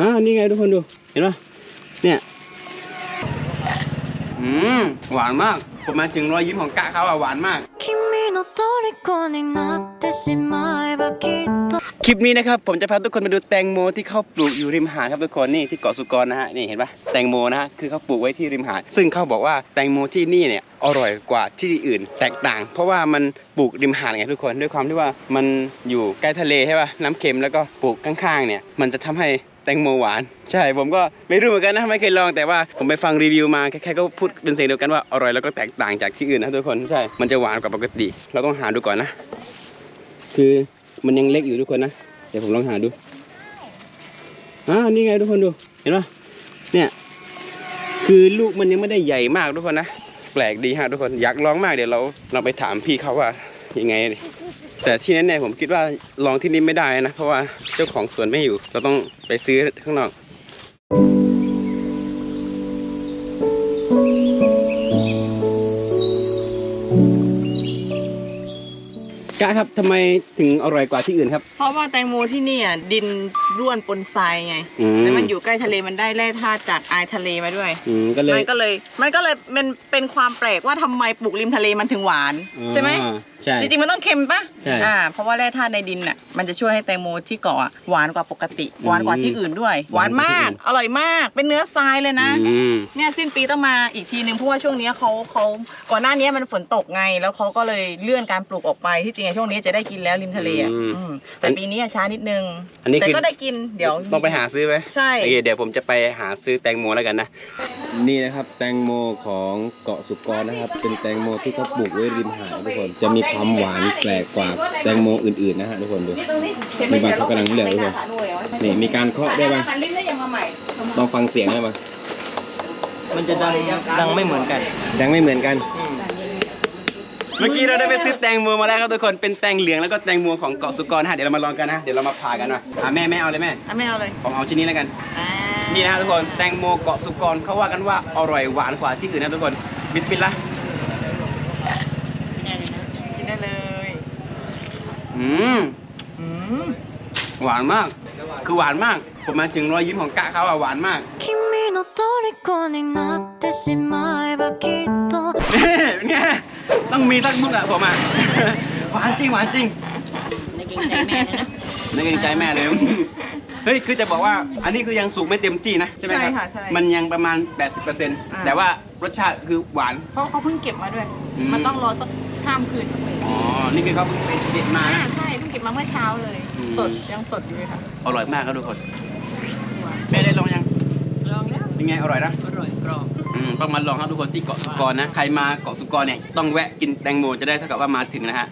อ่านี่ไงทุกคนดูเห็นปะเนี่ยอืมหวานมากผมมาถึงรอยยิ้มของกะเขาอะหวานมากคลิปนี้นะครับผมจะพาทุกคนไปดูแตงโมที่เขาปลูกอยู่ริมหาดครับทุกคนนี่ที่เกาะสุกรนะฮะนี่เห็นปะแตงโมนะฮะคือเขาปลูกไว้ที่ริมหาดซึ่งเขาบอกว่าแตงโมที่นี่เนี่ยอร่อยกว่าที่อื่น แตกต่าง เพราะว่ามันปลูกริมหาดไงทุกคนด้วยความที่ว่ามันอยู่ใกล้ทะเลใช่ปะน้ำเค็มแล้วก็ปลูกข้างๆเนี่ยมันจะทำให้ ตงโมหวาน ใช่ผมก็ไม่รู้เหมือนกันนะไม่เคยลองแต่ว่าผมไปฟังรีวิวมาแค่ๆก็พูดเป็นเสียงเดียวกันว่าอร่อยแล้วก็แตกต่างจากที่อื่นนะทุกคนใช่มันจะหวานกว่าปกติ เราต้องหาดูก่อนนะ คือมันยังเล็กอยู่ทุกคนนะเดี๋ยวผมลองหาดูอ่านี่ไงทุกคนดูเห็นปะเนี่ยคือลูกมันยังไม่ได้ใหญ่มากทุกคนนะแปลกดีฮะทุกคนอยากลองมากเดี๋ยวเราเราไปถามพี่เขาว่ายังไง แต่ที่แน่ๆผมคิดว่าลองที่นี่ไม่ได้นะ เพราะว่าเจ้าของสวนไม่อยู่ เราต้องไปซื้อข้างนอก กะครับทำไมถึงอร่อยกว่าที่อื่นครับ เพราะว่าแตงโมที่นี่อะดินร่วนปนทรายไงอืม แล้วมันอยู่ใกล้ทะเลมันได้แร่ธาตุจากอายทะเลมาด้วย อืมก็เลยมันก็เลย มันก็เลยเป็นเป็นความแปลกว่าทำไมปลูกริมทะเลมันถึงหวาน ใช่ไหม อ่าใช่ จริงๆ มันต้องเค็มปะใช่อ่า เพราะว่าแร่ธาตุในดินน่ะ มันจะช่วยให้แตงโมที่เกาะอะหวานกว่าปกติ หวานกว่าที่อื่นด้วย หวานมาก อร่อยมาก เป็นเนื้อทรายเลยนะ อืม เนี่ยสิ้นปีต้องมาอีกทีนึงเพราะว่าช่วงเนี้ยเขาเขาก่อนหน้านี้มันฝนตกไง แล้วเขาก็เลยเลื่อนการปลูกออกไปที่จริงอะช่วงนี้จะได้กินแล้วริมทะเลอะอืมอืมแต่ปีนี้อะช้านิดนึง อันนี้แต่คือก็ได้กินเดี๋ยว ต้องไปหาซื้อไหมใช่ โอเคเดี๋ยวผมจะไปหาซื้อแตงโมแล้วกันนะ นี่นะครับแตงโมของเกาะสุกรนะครับ เป็นแตงโมที่เขาปลูกไว้ริมหาดทุกคน จะมีความหวานแปลกกว่าแตงโมอื่นๆนะฮะทุกคนดู นี่ตรงนี้มีบางเขากำลังเลือกด้วยนี่มีการเคาะด้วยบ้างคันลิ้นได้ยังมาใหม่ลองฟังเสียงได้บ้างมันจะดังดังไม่เหมือนกันแตงไม่เหมือนกัน เมื่อกี้เราได้ไปซื้อแตงโมมาแล้วครับทุกคน เป็นแตงเหลืองแล้วก็แตงโมของเกาะสุกรนะฮะ เดี๋ยวเรามาลองกันนะ เดี๋ยวเรามาผ่ากันนะอ่ะแม่แม่เอาเลยแม่ อ่ะไม่เอาเลย ผมเอาชิ้นนี้แล้วกัน อ่า นี่นะฮะทุกคน แตงโมเกาะสุกรเขาว่ากันว่าอร่อยหวานกว่าที่อื่นนะทุกคน บิสมิลลาห์ กินได้เลย อืม อืม หวานมาก คือหวานมาก ผมมาถึงรอยยิ้มของกะเขาอะหวานมาก 君の虜になってしまえばきっと เป็นไง ต้องมีสักมุกอะผมอะ หวานจริงหวานจริงในเกรงใจแม่เลยนะนึกในใจแม่เลย เฮ้ยคือจะบอกว่าอันนี้คือยังสุกไม่เต็มที่นะใช่ไหมครับใช่ค่ะใช่มันยังประมาณ 80%แต่ว่ารสชาติคือหวาน เพราะเขาเพิ่งเก็บมาด้วย อืม มันต้องรอสักข้ามคืนสักหนึ่งอ๋อ นี่คือเขาเพิ่งไปเด็ดมาอ่านะ ใช่เพิ่งเก็บมาเมื่อเช้าเลย อืม สดยังสดอยู่เลยค่ะอร่อยมากครับทุกคนแม่ได้ลองยังลองแล้วเป็นไงอร่อยนะอร่อยกรอบอืม ต้องมาลองครับทุกคนที่เกาะสุกรนะ ใครมาเกาะสุกรเนี่ยต้องแวะกินแตงโมจะได้เท่ากับว่ามาถึงนะฮะ